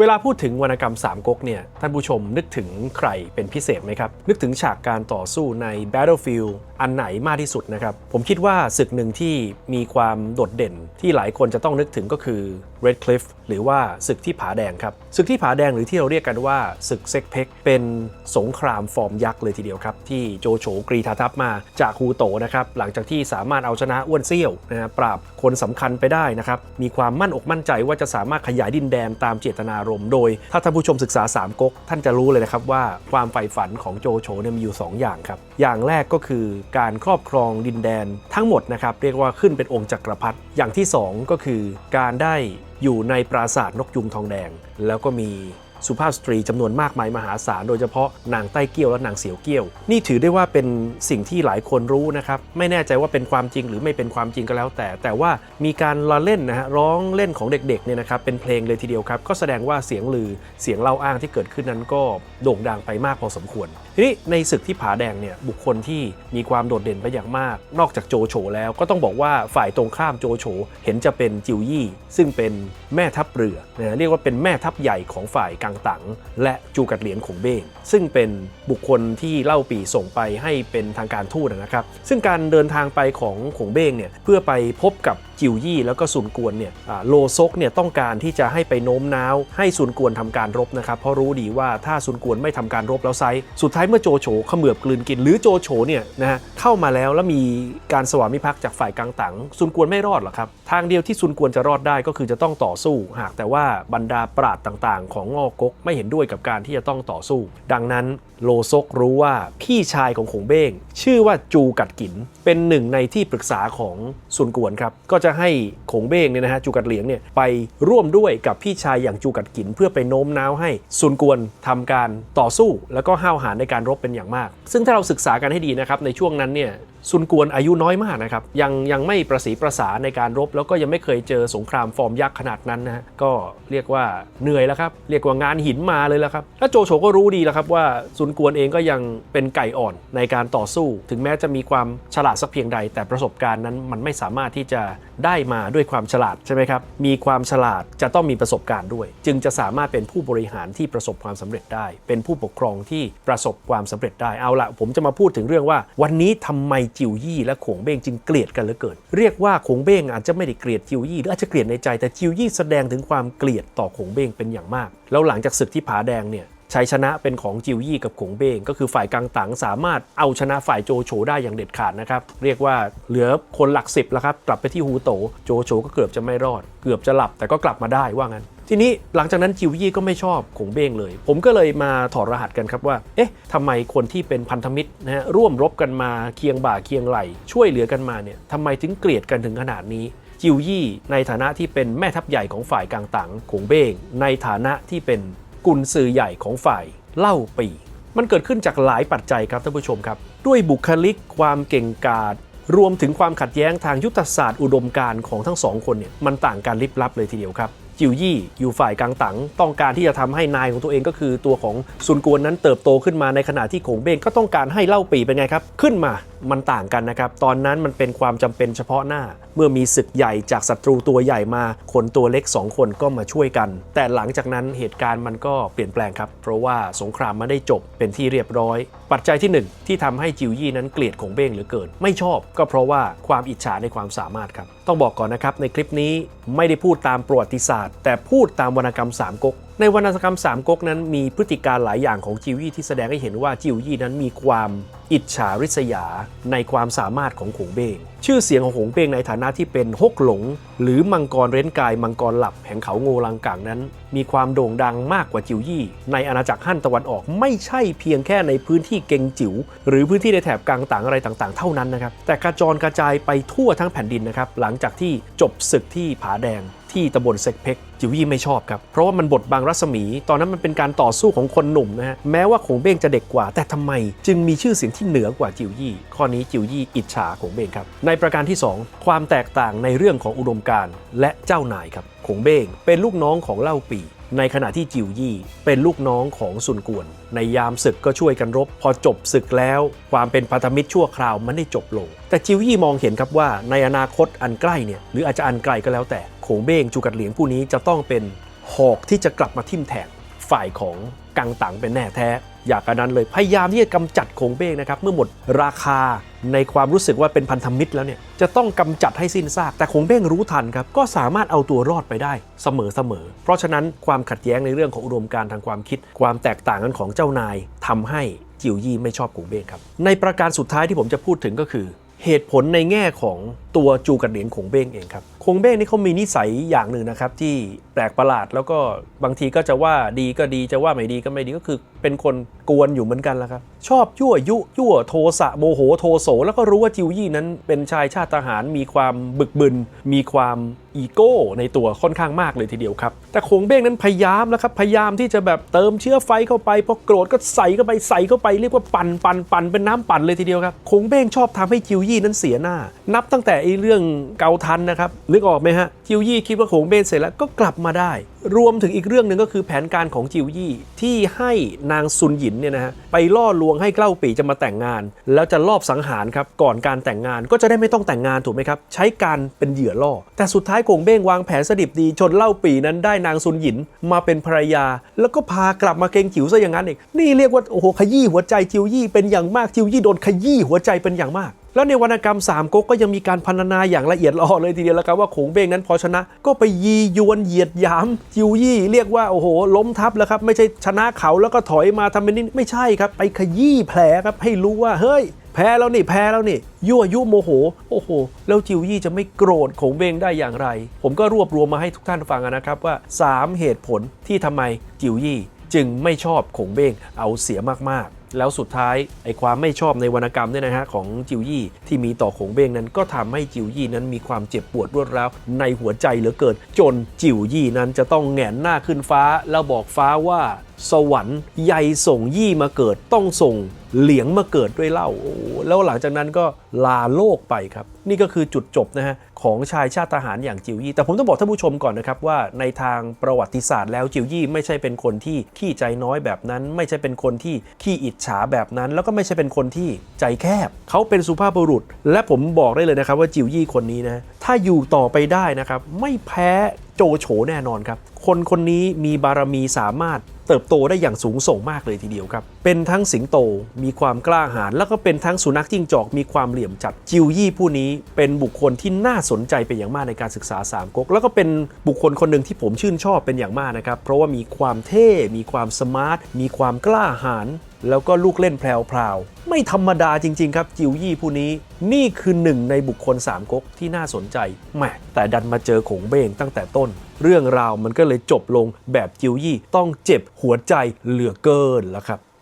เวลาพูดถึงวรรณกรรมสามก๊กเนี่ยท่านผู้ชมนึกถึงใครเป็นพิเศษไหมครับ นึกถึงฉากการต่อสู้ใน Battlefield อันไหนมากที่สุดนะครับ ผมคิดว่าศึกหนึ่งที่มีความโดดเด่นที่หลายคนจะต้องนึกถึงก็คือ Red Cliff หรือว่าศึกที่ผาแดงครับ ศึกที่ผาแดงหรือที่เราเรียกกันว่าศึกเซ็กเพกเป็นสงครามฟอร์มยักษ์เลยทีเดียวครับ ที่โจโฉกรีธาทัพมาจากฮูโตนะครับหลังจากที่สามารถเอาชนะอ้วนเซี่ยวนะฮะปราบคนสำคัญไปได้นะครับมีความมั่นอกมั่นใจว่าจะสามารถขยายดินแดนตามเจตนารมณ์โดย ถ้าท่านผู้ชมศึกษาสามก๊กท่านจะรู้เลยนะครับว่าความใฝ่ฝันของโจโฉเนี่ยมีอยู่ 2 อย่างครับ อย่างแรกก็คือการครอบครองดินแดนทั้งหมดนะครับเรียกว่าขึ้นเป็นองค์จักรพรรดิอย่างที่ 2 ก็คือการได้อยู่ในปราสาทนกยุงทองแดง แล้วก็มี สุภาพสตรีจำนวนมากมายมหาศาลโดยเฉพาะนางใต้เกี้ยวและนางเสียวเกี้ยว นี่ถือได้ว่าเป็นสิ่งที่หลายคนรู้นะครับ ไม่แน่ใจว่าเป็นความจริงหรือไม่เป็นความจริงก็แล้วแต่ แต่ว่ามีการละเล่นนะฮะร้องเล่นของเด็กๆเนี่ยนะครับเป็นเพลงเลยทีเดียวครับ ก็แสดงว่าเสียงลือเสียงเล่าอ้างที่เกิดขึ้นนั้นก็โด่งดังไปมากพอสมควร ทีนี้ในศึกที่ผาแดงเนี่ยบุคคลที่มีความโดดเด่นไปอย่างมาก นอกจากโจโฉแล้วก็ต้องบอกว่าฝ่ายตรงข้ามโจโฉเห็นจะเป็นจิวยี่ ซึ่งเป็นแม่ทัพเรือนะเรียกว่าเป็นแม่ทัพใหญ่ของฝ่ายกังตังและจูกัดเหลียนขงเบ้งซึ่งเป็นบุคคลที่เล่าปีส่งไปให้เป็นทางการทูตนะครับ ซึ่งการเดินทางไปของขงเบ้งเนี่ยเพื่อไปพบกับ จิวยี่แล้วก็ซุนกวนเนี่ยโลซกเนี่ยต้องการที่จะให้ไปโน้มน้าว ให้ซุนกวนทำการรบนะครับเพราะรู้ดีว่าถ้าซุนกวนไม่ทำการรบแล้วไซสุดท้ายเมื่อโจโฉเขมือบกลืนกิน หรือโจโฉเนี่ยนะฮะเข้ามาแล้วแล้วมีการสวามิภักดิ์จากฝ่ายกังตังซุนกวนไม่รอดหรอกครับทางเดียวที่ซุนกวนจะรอดได้ก็คือจะต้องต่อสู้ หากแต่ว่าบรรดาปราดต่างๆ ของงอกกไม่เห็นด้วยกับการที่จะต้องต่อสู้ ดังนั้นโลซกรู้ว่าพี่ชายของขงเบ้งชื่อว่าจูกัดกินเป็นหนึ่งในที่ปรึกษาของซุนกวนครับก็จะจะให้ขงเบ้งเนี่ยนะฮะจูกัดเหลียงเนี่ยไปร่วมด้วยกับพี่ชายอย่างจูกัดกินเพื่อไปโน้มน้าวให้ซุนกวนทำการต่อสู้ แล้วก็ห้าวหาญในการรบเป็นอย่างมาก ซึ่งถ้าเราศึกษากันให้ดีนะครับในช่วงนั้นเนี่ยซุนกวนอายุน้อยมากนะครับยังยังไม่ประสีประสาในการรบ แล้วก็ยังไม่เคยเจอสงครามฟอร์มยักษ์ขนาดนั้นนะฮะก็เรียกว่าเหนื่อยแล้วครับเรียกว่างานหินมาเลยแล้วครับแล้วโจโฉก็รู้ดีแล้วครับว่าซุนกวนเองก็ยังเป็นไก่อ่อนในการต่อสู้ ถึงแม้จะมีความฉลาดสักเพียงใด แต่ประสบการณ์นั้นมันไม่สามารถที่จะได้มาด้วยความฉลาดใช่ไหมครับ มีความฉลาดจะต้องมีประสบการณ์ด้วย จึงจะสามารถเป็นผู้บริหารที่ประสบความสำเร็จได้ เป็นผู้ปกครองที่ประสบความสำเร็จได้เอาละผมจะมาพูดถึงเรื่องว่า วันนี้ทำไมจิวยี่และขงเบ้งจึงเกลียดกันเหลือเกิน เรียกว่าขงเบ้งอาจจะไม่ได้เกลียดจิวยี่หรืออาจจะเกลียดในใจแต่จิวยี่แสดงถึงความเกลียดต่อขงเบ้งเป็นอย่างมาก แล้วหลังจากศึกที่ผาแดงเนี่ย ชัยชนะเป็นของจิวยี่กับขงเบง ก็คือฝ่ายกังตังสามารถเอาชนะฝ่ายโจโฉได้อย่างเด็ดขาดนะครับ เรียกว่าเหลือคนหลักสิบแล้วครับ กลับไปที่ฮูโตโจโฉก็เกือบจะไม่รอด เกือบจะหลับแต่ก็กลับมาได้ว่างั้น ทีนี้หลังจากนั้นจิวยี่ก็ไม่ชอบขงเบงเลย ผมก็เลยมาถอดรหัสกันครับว่า เอ๊ะทำไมคนที่เป็นพันธมิตรนะฮะร่วมรบกันมาเคียงบ่าเคียงไหลช่วยเหลือกันมาเนี่ยทำไมถึงเกลียดกันถึงขนาดนี้จิวยี่ในฐานะที่เป็นแม่ทัพใหญ่ของฝ่ายกลางตังขงเบง ในฐานะที่เป็น กุนซือใหญ่ของฝ่ายเล่าปี มันเกิดขึ้นจากหลายปัจจัยครับท่านผู้ชมครับ ด้วยบุคลิกความเก่งกาจรวมถึงความขัดแย้งทางยุทธศาสตร์อุดมการณ์ของทั้งสองคนเนี่ยมันต่างกันลิบลับเลยทีเดียวครับจิวยี่อยู่ฝ่ายกลางตังต้องการที่จะทำให้นายของตัวเองก็คือตัวของซุนกวนนั้นเติบโตขึ้นมาในขณะที่โขงเบ้งก็ต้องการให้เล่าปีเป็นไงครับ ขึ้นมามันต่างกันนะครับ ตอนนั้นมันเป็นความจำเป็นเฉพาะหน้า เมื่อมีศึกใหญ่จากศัตรูตัวใหญ่มา คนตัวเล็ก 2 คนก็มาช่วยกัน แต่หลังจากนั้นเหตุการณ์มันก็เปลี่ยนแปลงครับ เพราะว่าสงครามไม่ได้จบเป็นที่เรียบร้อย ปัจจัยที่หนึ่งที่ทำให้จิวยี่นั้นเกลียดของเบ้งเหลือเกิน ไม่ชอบก็เพราะว่าความอิจฉาในความสามารถครับ ต้องบอกก่อนนะครับในคลิปนี้ไม่ได้พูดตามประวัติศาสตร์ แต่พูดตามวรรณกรรมสามก๊ก ในวรรณกรรมสามก๊กนั้นมีพฤติการหลายอย่างของจิวยี่ที่แสดงให้เห็นว่าจิวยี่นั้นมีความอิจฉาริษยาในความสามารถของขงเบ้ง ชื่อเสียงของขงเบ้งในฐานะที่เป็นฮกหลง หรือมังกรเร้นกายมังกรหลับแห่งเขาโงลังกังนั้น มีความโด่งดังมากกว่าจิวยี่ ในอาณาจักรฮั่นตะวันออกไม่ใช่เพียงแค่ในพื้นที่เกงจิ๋วหรือพื้นที่ในแถบกลางต่างอะไรต่างๆ เท่านั้นนะครับแต่กระจรกระจายไปทั่วทั้งแผ่นดินนะครับหลังจากที่จบศึกที่ผาแดงที่ตำบลเซกเพกจิวยี่ไม่ชอบครับ เพราะว่ามันบดบังรัศมี ตอนนั้นมันเป็นการต่อสู้ของคนหนุ่มนะฮะ แม้ว่าขงเบ้งจะเด็กกว่า แต่ทำไม จึงมีชื่อเสียงที่เหนือกว่าจิวยี่ ข้อนี้จิวยี่อิจฉาขงเบ้งครับ ในประการที่ 2 ความแตกต่างในเรื่องของอุดมการณ์และเจ้านายครับขงเบ้งเป็นลูกน้องของเล่าปี ในขณะที่จิวยี่ เป็นลูกน้องของซุนกวน ในยามศึกก็ช่วยกันรบ พอจบศึกแล้ว ความเป็นพันธมิตรชั่วคราวมันได้จบลง แต่จิวยี่มองเห็นครับว่าในอนาคตอันใกล้เนี่ยหรืออาจจะอันไกลก็แล้วแต่ขงเบ้งจูกัดเหลียงผู้นี้จะต้องเป็นหอกที่จะกลับมาทิ่มแทงฝ่ายของกังตังเป็นแน่แท้ อยากกันนั้นเลยพยายามที่จะกำจัดขงเบ้งนะครับเมื่อหมดราคา ในความรู้สึกว่าเป็นพันธมิตรแล้วเนี่ยจะต้องกำจัดให้สิ้นซาก แต่คงเบ้งรู้ทันครับ ก็สามารถเอาตัวรอดไปได้เสมอเสมอ เพราะฉะนั้นความขัดแย้งในเรื่องของอุดมการทางความคิด ความแตกต่างกันของเจ้านายทำให้จิวยี่ไม่ชอบโขงเบ้งครับ ในประการสุดท้ายที่ผมจะพูดถึงก็คือ เหตุผลในแง่ของ ตัวจูกัดเหรียญคงเบ้งเองครับคงเบ้งนี่เขามีนิสัยอย่างหนึ่งนะครับที่แปลกประหลาดแล้วก็บางทีก็จะว่าดีก็ดีจะว่าไม่ดีก็ไม่ดีก็คือเป็นคนกวนอยู่เหมือนกันล้วครับชอบยั่วยุยั่วโทสะโมโหโทโสแล้วก็รู้ว่าจิวยี่นั้นเป็นชายชาติทหารมีความบึกบึน มีความอีโก้ในตัวค่อนข้างมากเลยทีเดียวครับ แต่คงเบ้งนั้นพยายามแล้วครับ พยายามที่จะแบบเติมเชื้อไฟเข้าไปพอโกรธก็ใส่เข้าไปใส่เข้าไปเรียกว่าปั่นปั่นปั่นเป็นน้ำปั่นเลยทีเดียวครับคงเบ้งชอบทำให้จิวยี่นั้นเสียหน้า นับตั้งแต่อ้เรื่องเกาทันนะครับนึกออกไหมฮะจิวยี่คิดว่าคงเบ้งเสร็จแล้วก็กลับมาได้ รวมถึงอีกเรื่องหนึ่งก็คือแผนการของจิวยี่ที่ให้นางซุนหยินเนี่ยนะฮะไปล่อลวงให้เกล้าปีจะมาแต่งงาน แล้วจะลอบสังหารครับก่อนการแต่งงานก็จะได้ไม่ต้องแต่งงานถูกไหมครับใช้การเป็นเหยื่อล่อ แต่สุดท้ายคงเบ้งวางแผนสดิบดีจนเล่าปีนั้นได้นางซุนหยินมาเป็นภรรยา แล้วก็พากลับมาเกงจิ๋วซะอย่างนั้นเองนี่เรียกว่าโอ้โหขยี้หัวใจจิวยี่เป็นอย่างมากจิวยี่โดนขยี้หัวใจเป็นอย่างมาก แล้วในวรรณกรรมสามก๊กก็ยังมีการพรรณนาอย่างละเอียดละออเลยทีเดียวแล้วครับว่าโขงเบ้งนั้นพอชนะ ก็ไปยียวนเหยียดยามจิวยี่เรียกว่าโอ้โห ล้มทับแล้วครับไม่ใช่ชนะเขาแล้วก็ถอยมาทำเป็นนี่ไม่ใช่ครับ ไปขยี้แผลครับให้รู้ว่าเฮ้ยแพ้แล้วนี่แพ้แล้วนี่ยั่วยุโมโห โอ้โห แล้วจิวยี่จะไม่โกรธโขงเบงได้อย่างไร ผมก็รวบรวมมาให้ทุกท่านฟังนะครับว่า 3 เหตุผลที่ทำไมจิวยี่จึงไม่ชอบโขงเบงเอาเสียมากๆแล้วสุดท้ายไอ้ความไม่ชอบในวรรณกรรมเนี่ยนะฮะของจิวยี่ที่มีต่อขงเบงนั้นก็ทำให้จิวยี่นั้นมีความเจ็บปวดรวดร้าวในหัวใจเหลือเกินจนจิวยี่นั้นจะต้องแหงนหน้าขึ้นฟ้า แล้วบอกฟ้าว่า สวรรค์ใยส่งยี่มาเกิดต้องส่งเหลียงมาเกิดด้วยเล่าแล้วหลังจากนั้นก็ลาโลกไปครับ นี่ก็คือจุดจบนะฮะของชายชาติทหารอย่างจิวยี่ แต่ผมต้องบอกท่านผู้ชมก่อนนะครับว่าในทางประวัติศาสตร์แล้วจิวยี่ไม่ใช่เป็นคนที่ขี้ใจน้อยแบบนั้น ไม่ใช่เป็นคนที่ขี้อิจฉาแบบนั้น แล้วก็ไม่ใช่เป็นคนที่ใจแคบ เขาเป็นสุภาพบุรุษ และผมบอกได้เลยนะครับว่าจิวยี่คนนี้นะถ้าอยู่ต่อไปได้นะครับไม่แพ้โจโฉแน่นอนครับ คนคนนี้มีบารมีสามารถเติบโตได้อย่างสูงส่งมากเลยทีเดียวครับ เป็นทั้งสิงโตมีความกล้าหาญแล้วก็เป็นทั้งสุนัขจิ้งจอกมีความเหลี่ยมจัดจิวยี่ผู้นี้ เป็นบุคคลที่น่าสนใจเป็นอย่างมากในการศึกษาสามก๊กแล้วก็เป็นบุคคลคนหนึ่งที่ผมชื่นชอบเป็นอย่างมากนะครับเพราะว่ามีความเท่มีความสมาร์ทมีความกล้าหาญแล้วก็ลูกเล่นแพรวๆไม่ธรรมดาจริง ๆ ครับ จิวยี่ผู้นี้นี่คือหนึ่งในบุคคลสามก๊กที่น่าสนใจแหมแต่ดันมาเจอขงเบงตั้งแต่ต้น เรื่องราวมันก็เลยจบลงแบบจิวยี่ต้องเจ็บหัวใจเหลือเกินแล้วครับ